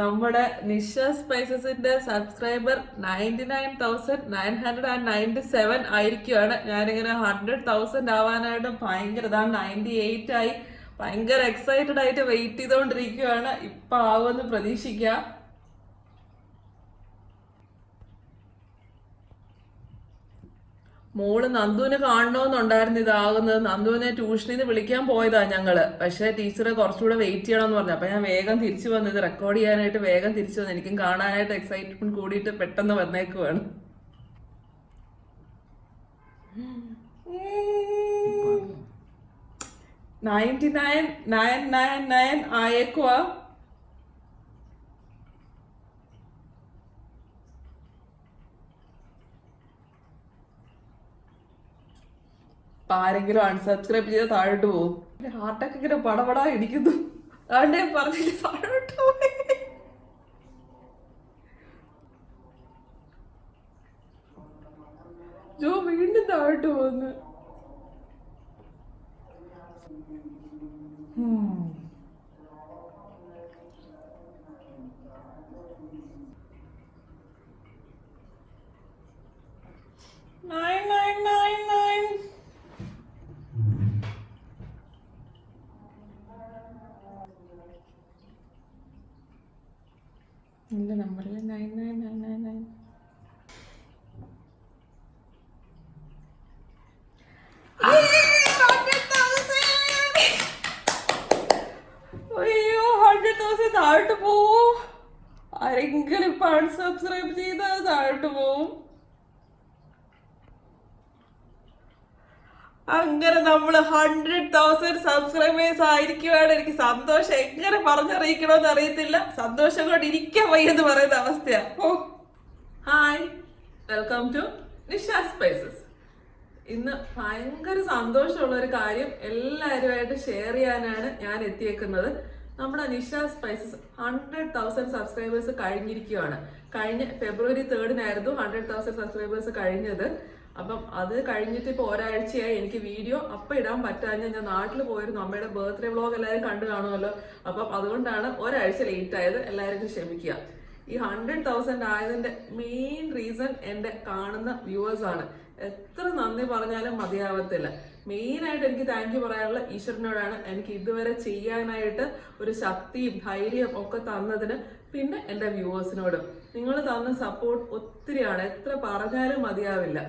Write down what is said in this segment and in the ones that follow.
നമ്മുടെ Nisha സ്പൈസസിന്റെ subscriber ninety nine thousand nine hundred and ninety seven ആയിരിക്കുവാണ്. ഞാനിങ്ങനെ hundred thousand ആവാനായിട്ട് ഭയങ്കര ഇതാ നയന്റി എയ്റ്റ് ആയി. ഭയങ്കര എക്സൈറ്റഡ് ആയിട്ട് വെയിറ്റ് ചെയ്തുകൊണ്ടിരിക്കുകയാണ് ഇപ്പൊ ആവുമെന്ന് പ്രതീക്ഷിക്കാം. മോൾ നന്ദുവിനെ കാണണമെന്നുണ്ടായിരുന്നു ഇതാകുന്നത്. നന്ദുവിനെ ട്യൂഷനിൽ നിന്ന് വിളിക്കാൻ പോയതാ ഞങ്ങൾ. പക്ഷെ ടീച്ചർ കുറച്ചുകൂടെ വെയിറ്റ് ചെയ്യണം എന്ന് പറഞ്ഞു. അപ്പൊ ഞാൻ വേഗം തിരിച്ചു വന്നു ഇത് റെക്കോർഡ് ചെയ്യാനായിട്ട് വേഗം തിരിച്ചു വന്നു എനിക്കും കാണാനായിട്ട് എക്സൈറ്റ്മെന്റ് കൂടിയിട്ട് പെട്ടെന്ന് വന്നേക്കുവാണ്. Ninety nine nine nine nine ആയേക്കുവാ. ആരെങ്കിലും അൺസബ്സ്ക്രൈബ് ചെയ്ത് താഴോട്ട് പോകും. ഹാർട്ടൊക്കെ ഇങ്ങനെ പടപടാ ഇടിക്കുന്നു. അതുകൊണ്ട് ഞാൻ പറഞ്ഞില്ല താഴോട്ട് പോയി. ജോ വീണ്ടും താഴോട്ട് പോകുന്നു Hmm. Nine, nine, nine, nine. എന്റെ നമ്പറിൽ nine nine nine nine nine അയ്യോ ഹൺഡ്രഡ് തൗസൻഡ് താഴോട്ട് പോവോ ആരെങ്കിലും ഇപ്പൊ അൺസബ്സ്ക്രൈബ് ചെയ്ത് താഴോട്ട് പോവും അങ്ങനെ നമ്മൾ ഹൺഡ്രഡ് തൗസൻഡ് സബ്സ്ക്രൈബേഴ്സ് ആയിരിക്കുവാണ്. എനിക്ക് സന്തോഷം. എങ്ങനെ പറഞ്ഞറിയിക്കണമെന്ന് അറിയത്തില്ല. സന്തോഷം കൊണ്ട് ഇരിക്കാൻ വയ്യെന്ന് പറയുന്ന അവസ്ഥയാ. ഓ. Hi welcome to Nisha spices ഇന്ന് ഭയങ്കര സന്തോഷമുള്ള ഒരു കാര്യം എല്ലാവരുമായിട്ട് ഷെയർ ചെയ്യാനാണ് ഞാൻ എത്തിയേക്കുന്നത്. നമ്മുടെ Nisha spices hundred thousand subscribers കഴിഞ്ഞിരിക്കുകയാണ് കഴിഞ്ഞ ഫെബ്രുവരി തേർഡിനായിരുന്നു ഹൺഡ്രഡ് തൗസൻഡ് സബ്സ്ക്രൈബേഴ്സ് കഴിഞ്ഞത്. അപ്പം അത് കഴിഞ്ഞിട്ട് ഇപ്പോൾ ഒരാഴ്ചയായി എനിക്ക് വീഡിയോ അപ്പം ഇടാൻ പറ്റാഞ്ഞ ഞാൻ നാട്ടിൽ പോയിരുന്നു അമ്മയുടെ ബർത്ത്ഡേ വ്ളോഗ് എല്ലാവരും കണ്ടു കാണുമല്ലോ. അപ്പം അതുകൊണ്ടാണ് ഒരാഴ്ച ലേറ്റ് ആയത്. എല്ലാവർക്കും ക്ഷമിക്കുക. ഈ ഹൺഡ്രഡ് തൗസൻഡ് ആയതിന്റെ മെയിൻ റീസൺ എന്റെ കാണുന്ന വ്യൂവേഴ്സ് ആണ്. എത്ര നന്ദി പറഞ്ഞാലും മതിയാവത്തില്ല. മെയിൻ ആയിട്ട് എനിക്ക് താങ്ക് യു പറയാനുള്ള ഈശ്വരനോടാണ് എനിക്ക് ഇതുവരെ ചെയ്യാനായിട്ട് ഒരു ശക്തിയും ധൈര്യവും ഒക്കെ തന്നതിന് പിന്നെ എന്റെ വ്യൂവേഴ്സിനോടും നിങ്ങൾ തന്ന സപ്പോർട്ട് ഒത്തിരിയാണ്. എത്ര പറഞ്ഞാലും മതിയാവില്ല.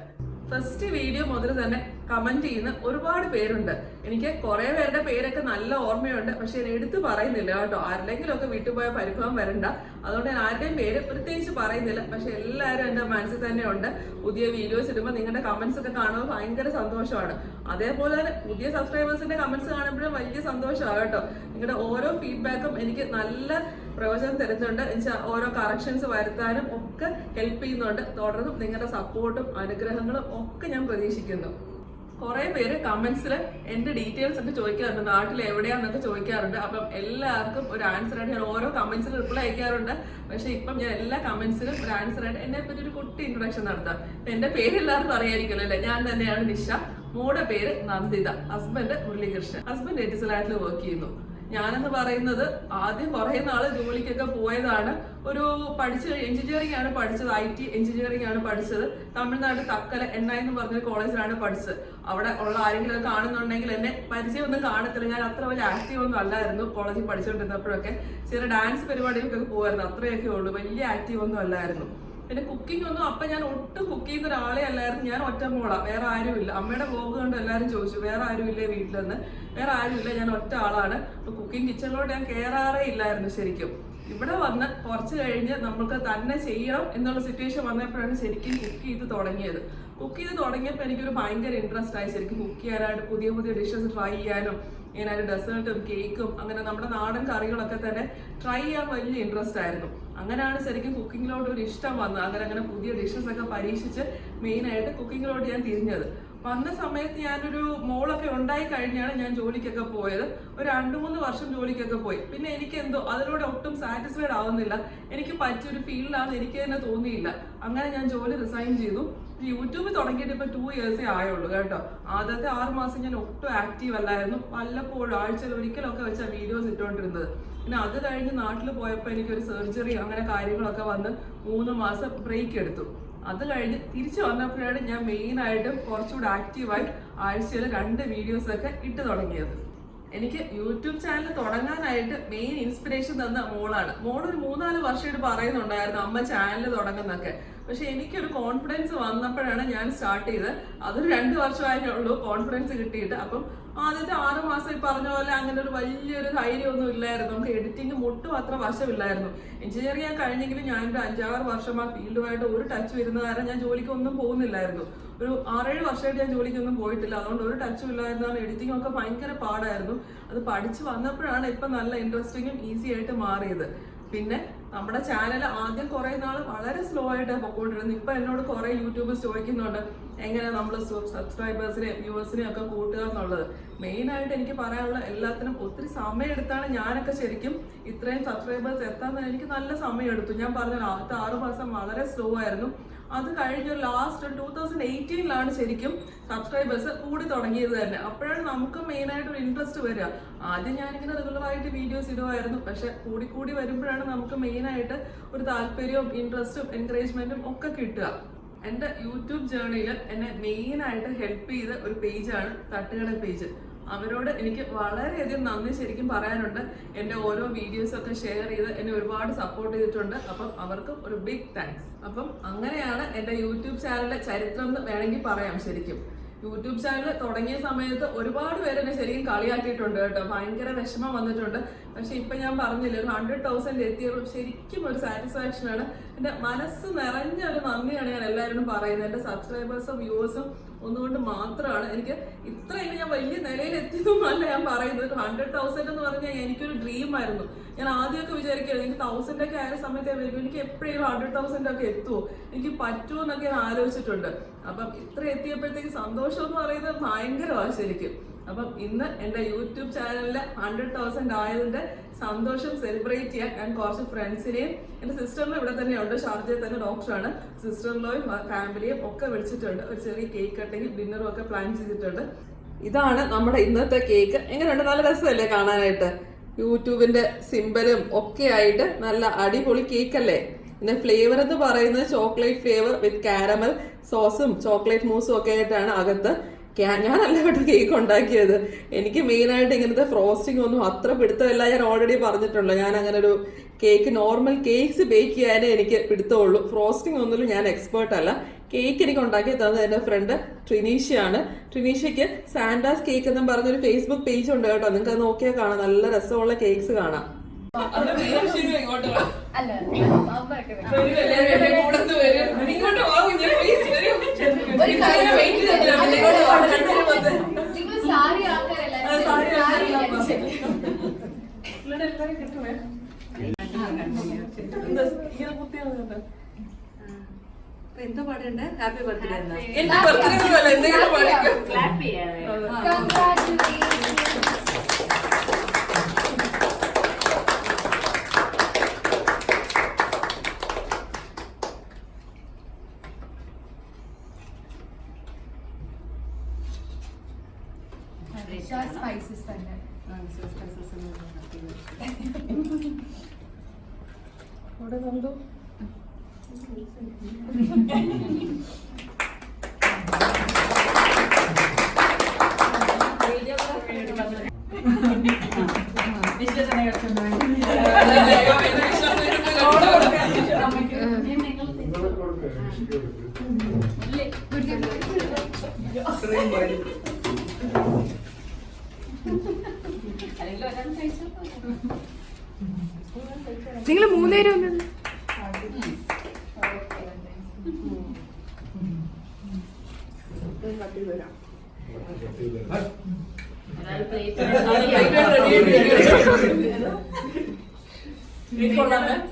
ഫസ്റ്റ് വീഡിയോ മുതൽ തന്നെ കമന്റ് ചെയ്യുന്ന ഒരുപാട് പേരുണ്ട്. എനിക്ക് കുറെ പേരുടെ പേരൊക്കെ നല്ല ഓർമ്മയുണ്ട്. പക്ഷെ ഞാൻ എടുത്തു പറയുന്നില്ല കേട്ടോ. ആരുടെങ്കിലും ഒക്കെ വിട്ടുപോയ പരിഭവം വരണ്ട. അതുകൊണ്ട് ഞാൻ ആരുടെയും പേര് പ്രത്യേകിച്ച് പറയുന്നില്ല. പക്ഷെ എല്ലാവരും എന്റെ മനസ്സിൽ തന്നെ ഉണ്ട്. പുതിയ വീഡിയോസ് ഇടുമ്പോൾ നിങ്ങളുടെ കമന്റ്സ് ഒക്കെ കാണുമ്പോൾ ഭയങ്കര സന്തോഷമാണ്. അതേപോലെ തന്നെ പുതിയ സബ്സ്ക്രൈബേഴ്സിന്റെ കമന്റ്സ് കാണുമ്പോഴും വലിയ സന്തോഷമാണ് കേട്ടോ. നിങ്ങളുടെ ഓരോ ഫീഡ്ബാക്കും എനിക്ക് നല്ല പ്രയോജനം തരുന്നുണ്ട്. എന്നുവെച്ചാൽ ഓരോ കറക്ഷൻസ് വരുത്താനും ഒക്കെ ഹെൽപ്പ് ചെയ്യുന്നുണ്ട്. തുടർന്നും നിങ്ങളുടെ സപ്പോർട്ടും അനുഗ്രഹങ്ങളും ഒക്കെ ഞാൻ പ്രതീക്ഷിക്കുന്നു. കുറേ പേര് കമന്റ്സിൽ എന്റെ ഡീറ്റെയിൽസ് ഒക്കെ ചോദിക്കാറുണ്ട്. നാട്ടിൽ എവിടെയാണെന്നൊക്കെ ചോദിക്കാറുണ്ട്. അപ്പം എല്ലാവർക്കും ഒരു ആൻസർ ആയിട്ട് ഞാൻ ഓരോ കമന്റ്സിൽ റിപ്ലൈ അയക്കാറുണ്ട്. പക്ഷെ ഇപ്പം ഞാൻ എല്ലാ കമന്റ്സിലും ഒരു ആൻസർ ആയിട്ട് എന്നെ പറ്റി ഒരു കുട്ടി ഇൻട്രൊഡക്ഷൻ നടത്താം. എന്റെ പേര് എല്ലാവർക്കും അറിയായിരിക്കുമല്ലോ അല്ലേ? ഞാൻ തന്നെയാണ് നിഷ. മോടെ പേര് നന്ദിത. ഹസ്ബൻഡ് മുരളീകൃഷ്ണൻ. ഹസ്ബൻഡ് എറ്റിസലാറ്റിൽ വർക്ക് ചെയ്യുന്നു. ഞാനെന്ന് പറയുന്നത് ആദ്യം കുറെ നാൾ ജോലിക്കൊക്കെ പോയതാണ്. ഒരു പഠിച്ച എഞ്ചിനീയറിംഗ് ആണ് പഠിച്ചത് ഐ ടി എഞ്ചിനീയറിംഗ് ആണ് പഠിച്ചത്. തമിഴ്നാട് തക്കല എണ്ണ എന്ന് പറഞ്ഞൊരു കോളേജിലാണ് പഠിച്ചത്. അവിടെ ഉള്ള ആരെങ്കിലും കാണുന്നുണ്ടെങ്കിൽ എന്നെ പരിചയമൊന്നും കാണത്തില്ല. ഞാൻ അത്ര വലിയ ആക്റ്റീവ് ഒന്നും അല്ലായിരുന്നു കോളേജിൽ പഠിച്ചുകൊണ്ടിരുന്നപ്പോഴൊക്കെ ചെറിയ ഡാൻസ് പരിപാടികൾക്കൊക്കെ പോകുമായിരുന്നു അത്രയൊക്കെ ഉള്ളൂ. വലിയ ആക്റ്റീവ് ഒന്നും അല്ലായിരുന്നു. പിന്നെ കുക്കിംഗ് ഒന്നും അപ്പൊ ഞാൻ ഒട്ടും കുക്ക് ചെയ്യുന്ന ഒരാളെ അല്ലായിരുന്നു. ഞാൻ ഒറ്റ മോളാ. വേറെ ആരുമില്ല. അമ്മയുടെ വ്ലോഗ് കണ്ട് എല്ലാവരും ചോദിച്ചു വേറെ ആരും ഇല്ലേ വീട്ടിലെന്ന്? വേറെ ആരുമില്ല. ഞാൻ ഒറ്റ ആളാണ്. അപ്പൊ കുക്കിംഗ് കിച്ചണിലോട്ട് ഞാൻ കയറാറേ ഇല്ലായിരുന്നു ശരിക്കും. ഇവിടെ വന്ന് കുറച്ച് കഴിഞ്ഞ് നമ്മൾക്ക് തന്നെ ചെയ്യണം എന്നുള്ള സിറ്റുവേഷൻ വന്നപ്പോഴാണ് ശരിക്കും കുക്ക് ചെയ്ത് തുടങ്ങിയത്. കുക്ക് ചെയ്ത് തുടങ്ങിയപ്പോൾ എനിക്കൊരു ഭയങ്കര ഇൻട്രസ്റ്റ് ആയി. ശരിക്കും കുക്ക് ചെയ്യാനായിട്ട് പുതിയ പുതിയ ഡിഷസ് ട്രൈ ചെയ്യാനും ഇങ്ങനെ ഡെസേർട്ടും കേക്കും അങ്ങനെ നമ്മുടെ നാടൻ കറികളൊക്കെ തന്നെ ട്രൈ ചെയ്യാൻ വലിയ ഇൻട്രസ്റ്റ് ആയിരുന്നു. അങ്ങനെയാണ് ശരിക്കും കുക്കിങ്ങിലോട്ട് ഒരു ഇഷ്ടം വന്നത്. അങ്ങനെ അങ്ങനെ പുതിയ ഡിഷസ് ഒക്കെ പരീക്ഷിച്ച് മെയിനായിട്ട് കുക്കിങ്ങിലോട്ട് ഞാൻ തിരിഞ്ഞത്. വന്ന സമയത്ത് ഞാനൊരു മോളൊക്കെ ഉണ്ടായി കഴിഞ്ഞാണ് ഞാൻ ജോലിക്കൊക്കെ പോയത്. ഒരു രണ്ട് മൂന്ന് വർഷം ജോലിക്കൊക്കെ പോയി. പിന്നെ എനിക്ക് എന്തോ അതിലൂടെ ഒട്ടും സാറ്റിസ്ഫൈഡ് ആവുന്നില്ല. എനിക്ക് പറ്റിയൊരു ഫീൽഡാണെന്ന് എനിക്ക് തന്നെ തോന്നിയില്ല. അങ്ങനെ ഞാൻ ജോലി റിസൈൻ ചെയ്തു. യൂട്യൂബ് തുടങ്ങിയിട്ട് ഇപ്പൊ ടു ഇയേഴ്സേ ആയുള്ളൂ കേട്ടോ. ആദ്യത്തെ ആറ് മാസം ഞാൻ ഒട്ടും ആക്റ്റീവ് അല്ലായിരുന്നു. വല്ലപ്പോഴും ആഴ്ചയിൽ ഒരിക്കലൊക്കെ വെച്ചാൽ വീഡിയോസ് ഇട്ടുകൊണ്ടിരുന്നത് പിന്നെ അത് കഴിഞ്ഞ് നാട്ടിൽ പോയപ്പോൾ എനിക്കൊരു സർജറി അങ്ങനെ കാര്യങ്ങളൊക്കെ വന്ന് മൂന്ന് മാസം ബ്രേക്ക് എടുത്തു. അത് കഴിഞ്ഞ് തിരിച്ചു വന്നപ്പോഴാണ് ഞാൻ മെയിൻ ആയിട്ടും കുറച്ചുകൂടി ആക്റ്റീവായി ആഴ്ചയിൽ രണ്ട് വീഡിയോസ് ഒക്കെ ഇട്ട് തുടങ്ങിയത്. എനിക്ക് യൂട്യൂബ് ചാനൽ തുടങ്ങാനായിട്ട് മെയിൻ ഇൻസ്പിറേഷൻ തന്ന മോളാണ്. മോൾ ഒരു മൂന്നാൽ വർഷമായിട്ട് പറയുന്നുണ്ടായിരുന്നു അമ്മ ചാനൽ തുടങ്ങുന്നൊക്കെ. പക്ഷെ എനിക്കൊരു കോൺഫിഡൻസ് വന്നപ്പോഴാണ് ഞാൻ സ്റ്റാർട്ട് ചെയ്തത്. അതൊരു രണ്ട് വർഷമായേ ഉള്ളൂ കോൺഫിഡൻസ് കിട്ടിയിട്ട്. അപ്പം ആദ്യത്തെ ആറ് മാസം ഈ പറഞ്ഞ പോലെ അങ്ങനെ ഒരു വലിയൊരു ധൈര്യമൊന്നും ഇല്ലായിരുന്നു. നമുക്ക് എഡിറ്റിംഗ് മുട്ടും അത്ര വശമില്ലായിരുന്നു. എഞ്ചിനീയറിംഗ് ഞാൻ കഴിഞ്ഞെങ്കിലും ഞാൻ ഒരു അഞ്ചാറ് വർഷം ആ ഫീൽഡുമായിട്ട് ഒരു ടച്ച് വരുന്ന കാരണം ഞാൻ ജോലിക്കൊന്നും പോകുന്നില്ലായിരുന്നു. ഒരു ആറേഴ് വർഷമായിട്ട് ഞാൻ ജോലിക്കൊന്നും പോയിട്ടില്ല. അതുകൊണ്ട് ഒരു ടച്ചും ഇല്ലായിരുന്നാണ് എഡിറ്റിംഗ് ഒക്കെ ഭയങ്കര പാടായിരുന്നു. അത് പഠിച്ചു വന്നപ്പോഴാണ് ഇപ്പൊ നല്ല ഇൻട്രസ്റ്റിങ്ങും ഈസി ആയിട്ട് മാറിയത്. പിന്നെ നമ്മുടെ ചാനൽ ആദ്യം കുറെ നാൾ വളരെ സ്ലോ ആയിട്ട് പൊക്കോണ്ടിരുന്നത് ഇപ്പൊ എന്നോട് കുറെ യൂട്യൂബേഴ്സ് ചോദിക്കുന്നുണ്ട് എങ്ങനെ നമ്മൾ സബ്സ്ക്രൈബേഴ്സിനെ വ്യൂവേഴ്സിനെ ഒക്കെ കൂട്ടുക എന്നുള്ളത്? മെയിൻ ആയിട്ട് എനിക്ക് പറയാനുള്ള എല്ലാത്തിനും ഒത്തിരി സമയം എടുത്താണ് ഞാനൊക്കെ ശരിക്കും ഇത്രയും സബ്സ്ക്രൈബേഴ്സ് എത്താൻ എനിക്ക് നല്ല സമയം എടുത്തു. ഞാൻ പറഞ്ഞ ആദ്യത്തെ ആറു മാസം വളരെ സ്ലോ ആയിരുന്നു. അത് കഴിഞ്ഞ ലാസ്റ്റ് ടൂ തൗസൻഡ് എയ്റ്റീനിലാണ് ശരിക്കും സബ്സ്ക്രൈബേഴ്സ് കൂടി തുടങ്ങിയത് തന്നെ. അപ്പോഴാണ് നമുക്ക് മെയിനായിട്ട് ഒരു ഇൻട്രസ്റ്റ് വരിക. ആദ്യം ഞാനിങ്ങനെ റെഗുലറായിട്ട് വീഡിയോസ് ഇടുമായിരുന്നു പക്ഷെ കൂടി കൂടി വരുമ്പോഴാണ് നമുക്ക് മെയിനായിട്ട് ഒരു താല്പര്യവും ഇൻട്രസ്റ്റും എൻകറേജ്മെന്റും ഒക്കെ കിട്ടുക. എന്റെ യൂട്യൂബ് ജേർണിയിൽ എന്നെ മെയിനായിട്ട് ഹെൽപ്പ് ചെയ്ത ഒരു പേജാണ് തട്ടുകട പേജ് അവരോട് എനിക്ക് വളരെയധികം നന്ദി ശരിക്കും പറയാനുണ്ട്. എന്റെ ഓരോ വീഡിയോസ് ഒക്കെ ഷെയർ ചെയ്ത് എന്നെ ഒരുപാട് സപ്പോർട്ട് ചെയ്തിട്ടുണ്ട്. അപ്പം അവർക്ക് ഒരു ബിഗ് താങ്ക്സ് അപ്പം അങ്ങനെയാണ് എന്റെ യൂട്യൂബ് ചാനലിലെ ചരിത്രം എന്ന് വേണമെങ്കിൽ പറയാം ശരിക്കും. യൂട്യൂബ് ചാനൽ തുടങ്ങിയ സമയത്ത് ഒരുപാട് പേര് എന്നെ ശരിക്കും കളിയാക്കിയിട്ടുണ്ട് കേട്ടോ. ഭയങ്കര വിഷമം വന്നിട്ടുണ്ട്. പക്ഷെ ഇപ്പൊ ഞാൻ പറഞ്ഞില്ല ഒരു ഹൺഡ്രഡ് തൗസൻഡ് എത്തിയപ്പോൾ ശരിക്കും ഒരു സാറ്റിസ്ഫാക്ഷൻ ആണ്. എന്റെ മനസ്സ് നിറഞ്ഞ ഒരു നന്ദിയാണ് ഞാൻ എല്ലാവരോടും പറയുന്നത്. എന്റെ സബ്സ്ക്രൈബേഴ്സും വ്യൂവേഴ്സും ഒന്നുകൊണ്ട് മാത്രമാണ്. എനിക്ക് ഇത്രയും ഞാൻ വലിയ നിലയിൽ എത്തിയതൊന്നുമല്ല ഞാൻ പറയുന്നത്. ഒരു ഹൺഡ്രഡ് തൗസൻഡ് എന്ന് പറഞ്ഞാൽ എനിക്കൊരു ഡ്രീം ആയിരുന്നു. ഞാൻ ആദ്യമൊക്കെ വിചാരിക്കുകയാണ് എനിക്ക് തൗസൻഡ് ഒക്കെ ആയ സമയത്ത് എനിക്ക് എപ്പോഴും ഹൺഡ്രഡ് തൗസൻഡ് ഒക്കെ എത്തുമോ എനിക്ക് പറ്റുമോ എന്നൊക്കെ ഞാൻ ആലോചിച്ചിട്ടുണ്ട്. അപ്പം ഇത്ര എത്തിയപ്പോഴത്തേക്ക് സന്തോഷം എന്ന് പറയുന്നത് ഭയങ്കരമാണ് ശരിക്കും അപ്പം ഇന്ന് എന്റെ യൂട്യൂബ് ചാനലിൽ ഹൺഡ്രഡ് തൗസൻഡ് ആയതിന്റെ സന്തോഷം സെലിബ്രേറ്റ് ചെയ്യാൻ ഞാൻ കുറച്ച് ഫ്രണ്ട്സിനെയും എന്റെ സിസ്റ്ററിനും ഇവിടെ തന്നെയുണ്ട് ഷാർജയിൽ തന്നെ ഡോക്ടറാണ് സിസ്റ്ററിലോയും ഫാമിലിയും ഒക്കെ വിളിച്ചിട്ടുണ്ട്. ഒരു ചെറിയ കേക്ക് കട്ടിങ്ങും ഡിന്നറും ഒക്കെ പ്ലാൻ ചെയ്തിട്ടുണ്ട്. ഇതാണ് നമ്മുടെ ഇന്നത്തെ കേക്ക് എങ്ങനെയുണ്ട്? നല്ല രസമല്ലേ കാണാനായിട്ട്? യൂട്യൂബിന്റെ സിമ്പലും ഒക്കെ ആയിട്ട് നല്ല അടിപൊളി കേക്ക് അല്ലേ? പിന്നെ ഫ്ലേവർ എന്ന് പറയുന്നത് ചോക്ലേറ്റ് ഫ്ലേവർ വിത്ത് കാരമൽ സോസും ചോക്ലേറ്റ് മൂസും ഒക്കെ ആയിട്ടാണ് അകത്ത് ഞാനല്ല കേട്ടോ കേക്ക് ഉണ്ടാക്കിയത്. എനിക്ക് മെയിനായിട്ട് ഇങ്ങനത്തെ ഫ്രോസ്റ്റിംഗ് ഒന്നും അത്ര പിടുത്തമില്ല. ഞാൻ ഓൾറെഡി പറഞ്ഞിട്ടുണ്ട്. ഞാൻ അങ്ങനെ ഒരു കേക്ക് നോർമൽ കേക്ക്സ് ബേക്ക് ചെയ്യാനേ എനിക്ക് പിടുത്തമുള്ളൂ. ഫ്രോസ്റ്റിംഗ് ഒന്നിലും ഞാൻ എക്സ്പേർട്ട് അല്ല. കേക്ക് എനിക്ക് ഉണ്ടാക്കി തന്നത് എന്റെ ഫ്രണ്ട് ട്രിനീഷയാണ് ട്രിനീഷയ്ക്ക് സാൻഡാസ് കേക്ക് എന്നും പറഞ്ഞൊരു ഫേസ്ബുക്ക് പേജ് ഉണ്ട് കേട്ടോ. നിങ്ങൾക്ക് അത് നോക്കിയാൽ കാണാം. നല്ല രസമുള്ള കേക്ക്സ് കാണാം. ഇങ്ങോട്ട്. അല്ല വരും. ഇങ്ങോട്ട് വാ, എന്താ, പാടേണ്ടേ? ഹാപ്പി ബർത്ത്ഡേ എന്താ എന്റെ birthday ഇവിടെ നന്ദു. നിങ്ങൾ മൂന്നുപേരും ഒന്ന് കേക്ക് മൂന്നേരം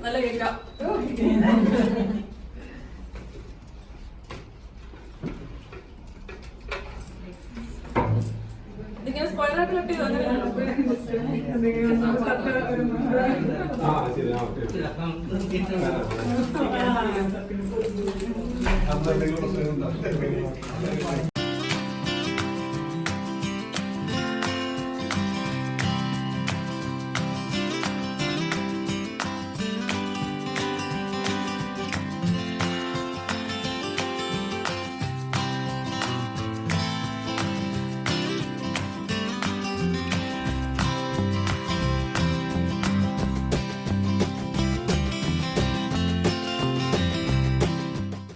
നല്ല കേക്കാ. ഇതിങ്ങനെ സ്ക്വയർ